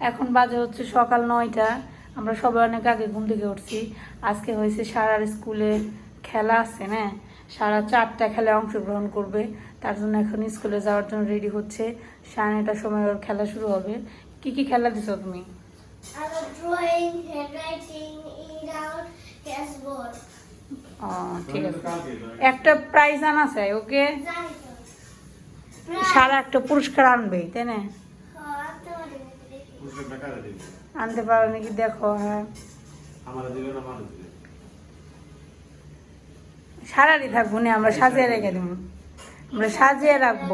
এখন বাজে হচ্ছে সকাল নয়টা। আমরা সবাই অনেক আগে ঘুম থেকে উঠছি। আজকে হয়েছে সারার স্কুলে খেলা আছে না? সারা চারটা খেলায় অংশগ্রহণ করবে। তার জন্য এখন স্কুলে যাওয়ার জন্য রেডি হচ্ছে। সাড়ে নটার সময় ওর খেলা শুরু হবে। কি কি খেলা দিছো তুমি? ঠিক আছে। একটা প্রাইজ আনা চাই ওকে? সারা একটা পুরস্কার আনবে তাই না হ্যাঁ, আনতে পারি না, দেখি। পুরস্কারটা কারে দিবে? আনতে পারো নাকি? দেখো হ্যাঁ? সারারই থাকব না আমরা সাজিয়ে রেখে দেবো। আমরা সাজিয়ে রাখব।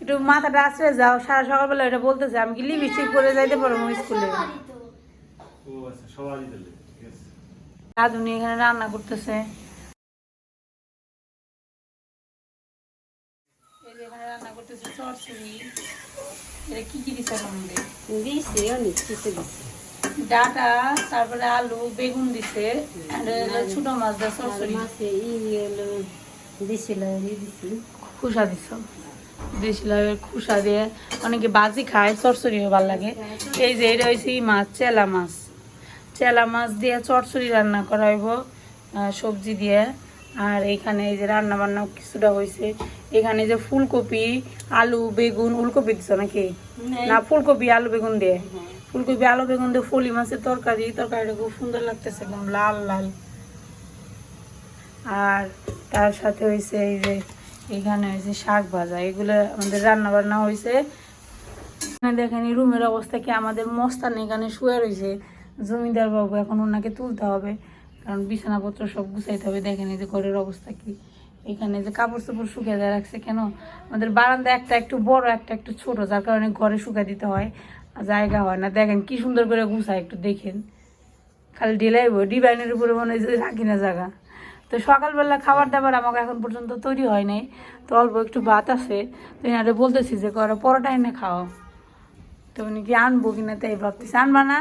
একটু মাথাটা আশ্রয় যাও সারা সকালবেলা এটা বলতেছে আমি কি লিপস্টিক করে যাইতে পারব স্কুলে? আচ্ছা। রাধুনি এখানে রান্না করতেছে। এখানে রান্না করতেছে এটা কি কি দিছে মধ্যে দিছি অনেক কিছু দিছি। ডাটা তারপরে আলু বেগুন দিছে আর ছোট মাছ দা আর মাছে ই হলো দিছিল দিছি। খুসা দিছ। দিয়েছিল খুসা দিয়ে অনেকে বাজি খায় চরচড়িও ভালো লাগে। এই যে এটা হয়েছে ই মাছ? চেলা মাছ। চেলা মাছ দিয়ে চরচড়ি রান্না করা হইব সবজি দিয়ে। আর এখানে এই যে রান্না বান্না কিছুটা হয়েছে এখানে যে ফুলকপি আলু বেগুন উলকপি দিছ নাকি? না ফুলকপি আলু বেগুন দিয়ে? ফুলকপি আলু বেগুন দিয়ে ফলি মাছের তরকারি তরকারিটা খুব সুন্দর লাগতেছে একদম লাল লাল। আর তার সাথে হয়েছে এই যে এখানে হয়েছে শাক ভাজা। এগুলো আমাদের রান্না বান্না হয়েছে এখানে দেখেন এই রুমের অবস্থা কি? আমাদের মস্তান এখানে শুয়ে রয়েছে জমিদার বাবু এখন ওনাকে তুলতে হবে। কারণ বিছানাপত্র সব গুছাইতে হবে। দেখেন এই যে ঘরের অবস্থা কি। এখানে যে কাপড় চোপড় শুকিয়ে দেওয়া রাখছে কেন? আমাদের বারান্দা একটা একটু বড়, একটা একটু ছোট, যার কারণে ঘরে শুকিয়ে দিতে হয় জায়গা হয় না। দেখেন কি সুন্দর করে গুছায়, একটু দেখেন। খালি ঢিলাইব ডিবাইনের উপরে মনে হয় যে রাখি না জায়গা। তো সকালবেলা খাবার দাবার আমাকে এখন পর্যন্ত তৈরি হয় নাই, তো অল্প একটু ভাত আছে। তো এনারে বলতেছি যে করো পরোটা এনে খাও। তো উনি কি আনব কিনা তাই ভাবতেছি আনবা না।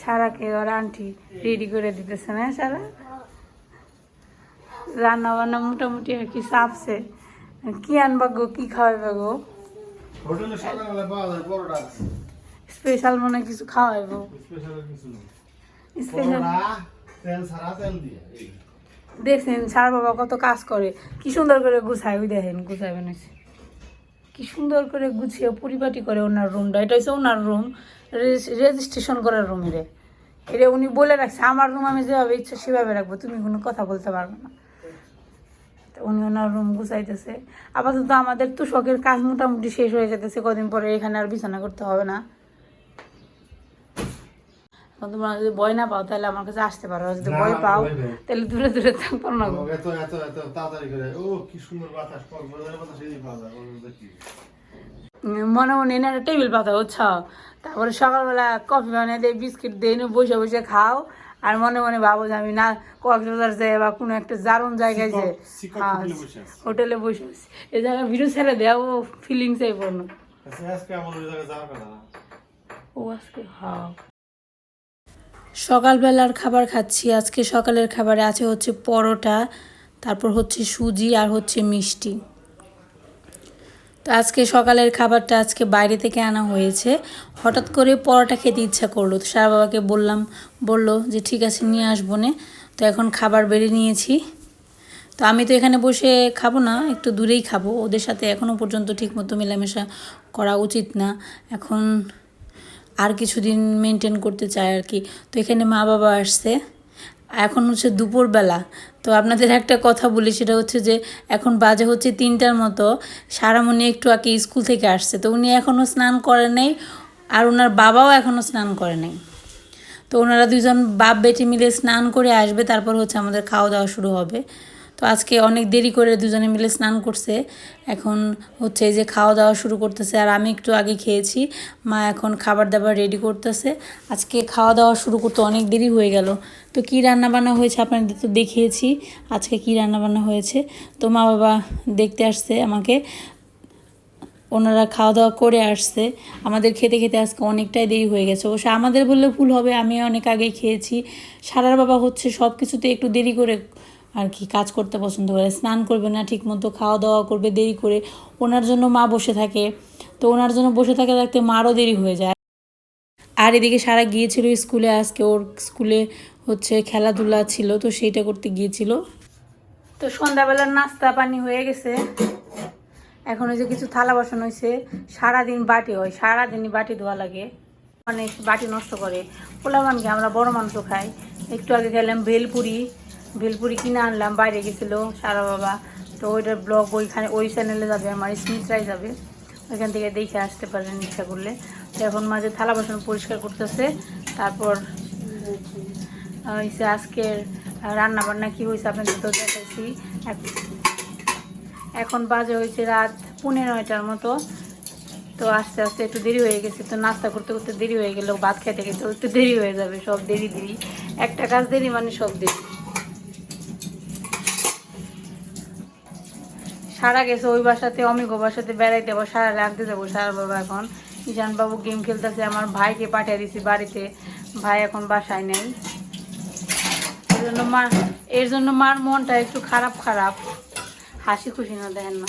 সারাকে ওর আন্টি রেডি করে দিতেছে না সারা? রান্না বান্না মোটামুটি আর কি সাফছে কি আনবা গো কি খাওয়াইবা গো। স্পেশাল মনে কিছু খাওয়াইবো। স্পেশাল। দেখছেন সার বাবা কত কাজ করে। কি সুন্দর করে গুছায় ওই দেখেন গুছাবেন হয়েছে কি সুন্দর করে গুছিয়ে পরিপাটি করে ওনার রুমটা এটা হচ্ছে ওনার রুম রেজিস্ট্রেশন করার রুম রে। এটা উনি বলে রাখছে আমার রুম আমি যেভাবে ইচ্ছা সেভাবে রাখব তুমি কোনো কথা বলতে পারবে না। তো উনি ওনার রুম গুছাইতেছে। আপাতত আমাদের তো শখের কাজ মোটামুটি শেষ হয়ে যেতেছে কদিন পরে এখানে আর বিছানা করতে হবে না। তোমরা যদি ভয় না পাও তাহলে আমার কাছে আসতে পারো। যদি ভয় পাও তাহলে দূরে দূরে থাকব না। গো। এত এত এত তাড়াতাড়ি করে ও কি সুন্দর বাতাস কক্সবাজারের বাতাস এই পাওয়া যায় কক্সবাজার কি? উম, মনে মনে এনে একটা টেবিল পাতা বুঝছ? তারপরে সকালবেলা কফি বানিয়ে দিয়ে বিস্কিট দিয়ে বসে বসে খাও। আর মনে মনে ভাবো যে আমি না কক্সবাজার যাই বা কোনো একটা দারুণ জায়গায় যে শিকড় হ্যাঁ, হোটেলে বসে আছি। এই জায়গায় ভিডিও ছেড়ে দেওয়া ও ফিলিংস এই না? ও আজকে হ্যাঁ। সকালবেলার খাবার খাচ্ছি। আজকে সকালের খাবারে আছে হচ্ছে পরোটা তারপর হচ্ছে সুজি আর হচ্ছে মিষ্টি। তো আজকে সকালের খাবারটা আজকে বাইরে থেকে আনা হয়েছে। হঠাৎ করে পরোটা খেতে ইচ্ছা করল। তো সারা বাবাকে বললাম, বলল যে, ঠিক আছে, নিয়ে আসব নে। তো এখন খাবার বেড়ে নিয়েছি। তো আমি তো এখানে বসে খাব না, একটু দূরেই খাব। ওদের সাথে এখনও পর্যন্ত ঠিকমতো মেলামেশা করা উচিত না। এখন আর কিছুদিন মেনটেন করতে চায় আর কি। তো এখানে মা বাবা আসছে। এখন হচ্ছে দুপুরবেলা। তো আপনাদের একটা কথা বলি, সেটা হচ্ছে যে এখন বাজে হচ্ছে তিনটার মতো। সারামণি একটু আগে স্কুল থেকে আসছে, তো উনি এখনও স্নান করে নেই আর ওনার বাবাও এখনও স্নান করে নেই। তো ওনারা দুজন বাপ বেটি মিলে স্নান করে আসবে, তারপর হচ্ছে আমাদের খাওয়া দাওয়া শুরু হবে। তো আজকে অনেক দেরি করে দুজনে মিলে স্নান করছে। এখন হচ্ছে এই যে খাওয়া দাওয়া শুরু করতেছে আর আমি একটু আগে খেয়েছি। মা এখন খাবার দাবার রেডি করতেছে। আজকে খাওয়া দাওয়া শুরু করতে অনেক দেরি হয়ে গেল। তো কী রান্না বান্না হয়েছে আপনাদের তো দেখিয়েছি। আজকে কী রান্না বান্না হয়েছে? তো মা বাবা দেখতে আসছে আমাকে। ওনারা খাওয়া দাওয়া করে আসছে। আমাদের খেতে খেতে আজকে অনেকটাই দেরি হয়ে গেছে। অবশ্য আমাদের বললে ভুল হবে, আমি অনেক আগে খেয়েছি। সারার বাবা হচ্ছে সব কিছুতে একটু দেরি করে আর কি কাজ করতে পছন্দ করে। স্নান করবে না ঠিক মতো খাওয়া দাওয়া করবে, দেরি করে। ওনার জন্য মা বসে থাকে। তো ওনার জন্য বসে থাকে থাকতে মারও দেরি হয়ে যায়। আর এদিকে সারা গিয়েছিল স্কুলে, আজকে ওর স্কুলে হচ্ছে খেলাধুলা ছিল, তো সেইটা করতে গিয়েছিল। তো সন্ধ্যাবেলার নাস্তা পানি হয়ে গেছে। এখন ওই যে কিছু থালা বাসন হয়েছে। সারাদিন বাটি হয়, সারাদিনই বাটি ধোয়া লাগে। অনেক বাটি নষ্ট করে। পোলা মানকে আমরা বড় মাংস খাই। একটু আগে খেলাম ভেলপুরি। ভেলপুরি কিনে আনলাম, বাইরে গেছিল সারা বাবা। তো ওইটার ব্লগ ওইখানে, ওই চ্যানেলে যাবে, আমার স্মিথরাই যাবে। ওইখান থেকে দেখে আসতে পারেন ইচ্ছা করলে। তো এখন মাঝে থালা বাসন পরিষ্কার করতেছে। তারপর হয়েছে আজকের রান্না বান্না কী হয়েছে আপনাদের তো দেখাইছি। এখন বাজে হয়েছে রাত পনেরো নয়টার মতো। তো আস্তে আস্তে একটু দেরি হয়ে গেছে। তো নাস্তা করতে করতে দেরি হয়ে গেলেও ভাত খেতে খেতে একটু দেরি হয়ে যাবে, সব দেরি দেরি। একটা কাজ দেরি মানে সব দেরি। সারা গেছে ওই বাসাতে অমিক বাসাতে বেড়াইতে যাব সারা রাখতে যাব সারা বাবা এখন। ঈশান বাবু গেম খেলতেছে, আমার ভাইকে পাঠিয়ে দিছি বাড়িতে। ভাই এখন বাসায় নেই। এর জন্য মা, এর জন্য মার মনটা একটু খারাপ খারাপ। হাসি খুশি না, দেখেন না।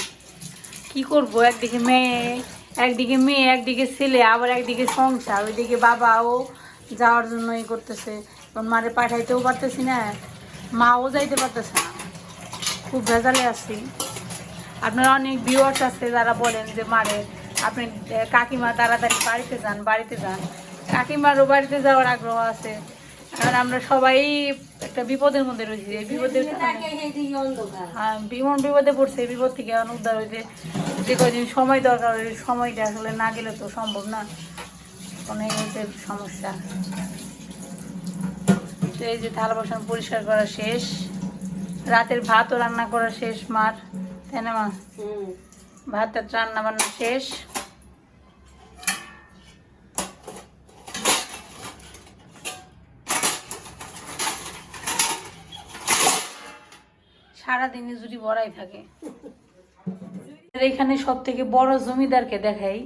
কি করব? একদিকে মেয়ে একদিকে মেয়ে, একদিকে ছেলে, আবার একদিকে সংসার। ওইদিকে বাবাও যাওয়ার জন্য ই করতেছে। এখন মারে পাঠাইতেও পারতেছি না, মাও যাইতে পারতেছে না। খুব ভেজালে আছি। আপনারা অনেক ভিউয়ার্স আছে যারা বলেন যে মারে আপনি কাকিমা তাড়াতাড়ি বাড়িতে যান বাড়িতে যান। কাকিমারও বাড়িতে যাওয়ার আগ্রহ আছে। আর আমরা সবাই একটা বিপদের মধ্যে রয়েছি। এই বিপদের হ্যাঁ বিমন বিপদে পড়ছে। বিপদ থেকে এখন উদ্ধার হয়েছে যে কয়দিন সময় দরকার ওই সময়টা আসলে না গেলে তো সম্ভব না। অনেক হচ্ছে সমস্যা। তো এই যে থালা বাসন পরিষ্কার করা শেষ। রাতের ভাতও রান্না করা শেষ মার। তাই না মা হুম। ভাত টাত রান্না বান্না শেষ। সারাদিনে যদি বড়াই থাকে। এখানে সব থেকে বড় জমিদারকে দেখাই।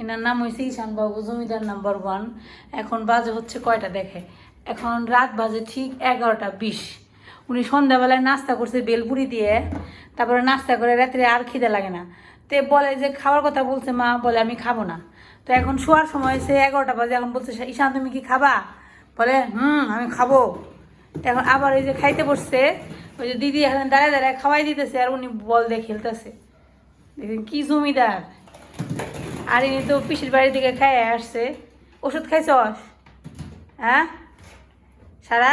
এনার নাম হয়েছে ঈশান বাবু জমিদার নাম্বার ওয়ান। এখন বাজে হচ্ছে কয়টা দেখে? এখন রাত বাজে ঠিক এগারোটা বিশ। উনি সন্ধ্যাবেলায় নাস্তা করছে বেলপুরি দিয়ে, তারপরে নাস্তা করে রাত্রে আর খিদে লাগে না। তে বলে যে, খাওয়ার কথা বলছে মা, বলে, আমি খাব না। তো এখন শোয়ার সময় সে এগারোটা বাজে, এখন বলছে ঈশান, তুমি কি খাবা? বলে, হুম, আমি খাব। এখন আবার ওই যে খাইতে বসছে, ওই যে দিদি এখন দাঁড়ায় দাঁড়ায় খাওয়াই দিতেছে, আর উনি বল দিয়ে খেলতেছে। দেখেন কি জমিদার। আর ইনি তো পিসির বাড়ি থেকে খাইয়ে আসছে। ওষুধ খাইছস? হ্যাঁ? সারা?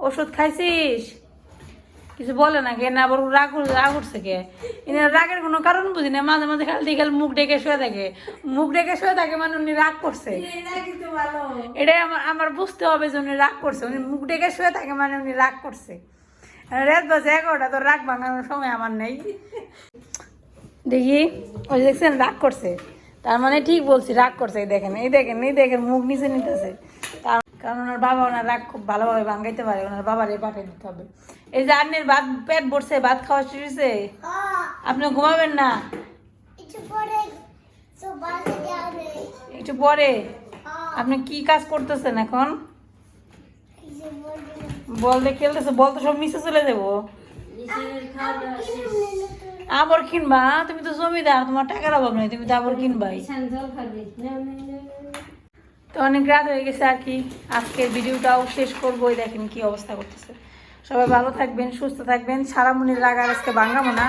ওষুধ খাইছিস? কিছু বলে না কে? না আবার রাগ রাগ উঠছে কে? ইনি রাগের কোনো কারণ বুঝি না? মাঝে মাঝে খালি দিয়ে মুখ ডেকে শুয়ে থাকে। মুখ ডেকে শুয়ে থাকে মানে উনি রাগ করছে। এটাই আমার আমার বুঝতে হবে যে উনি রাগ করছে। উনি মুখ ডেকে শুয়ে থাকে মানে উনি রাগ করছে। রাত বাজে এগারোটা তো রাগ ভাঙানোর সময় আমার নেই। দেখি ওই দেখছেন রাগ করছে। তার মানে ঠিক বলছি রাগ করছে। এই দেখেন এই দেখেন এই দেখেন মুখ নিচে নিতেছে। তার কারণ ওনার বাবা ওনার রাগ খুব ভালোভাবে ভাঙাইতে পারে ওনার বাবার এই পাঠিয়ে দিতে হবে। এই যে আন্নের ভাত পেট ভরছে ভাত খাওয়া শুরু হয়েছে Ah, আপনি ঘুমাবেন না. একটু পরে Ah, আপনি কি কাজ করতেছেন এখন? বল দিয়ে খেলতেছে বল তো সব মিশে চলে শেষ। আবার কিনবা তুমি তো জমিদার তোমার টাকার অভাব নেই তুমি তো আবার কিনবাই। তো অনেক রাত হয়ে গেছে আর কি। আজকের ভিডিওটাও শেষ করব। এই দেখেন কি অবস্থা করতেছে। সবাই ভালো থাকবেন সুস্থ থাকবেন। সারা মনির রাগ আর আজকে ভাঙাবো না।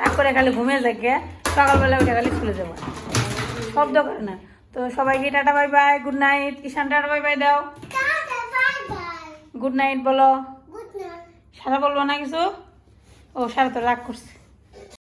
রাগ করে খালি ঘুমিয়ে যাকে সকালবেলা উঠে খালি স্কুলে যাব। শব্দ করে না। তো সবাইকে tata bye bye. Good night. Ishan tata bye bye দাও. গুড নাইট বলো। সারা বলব না কিছু? ও সারা তো রাগ করছে।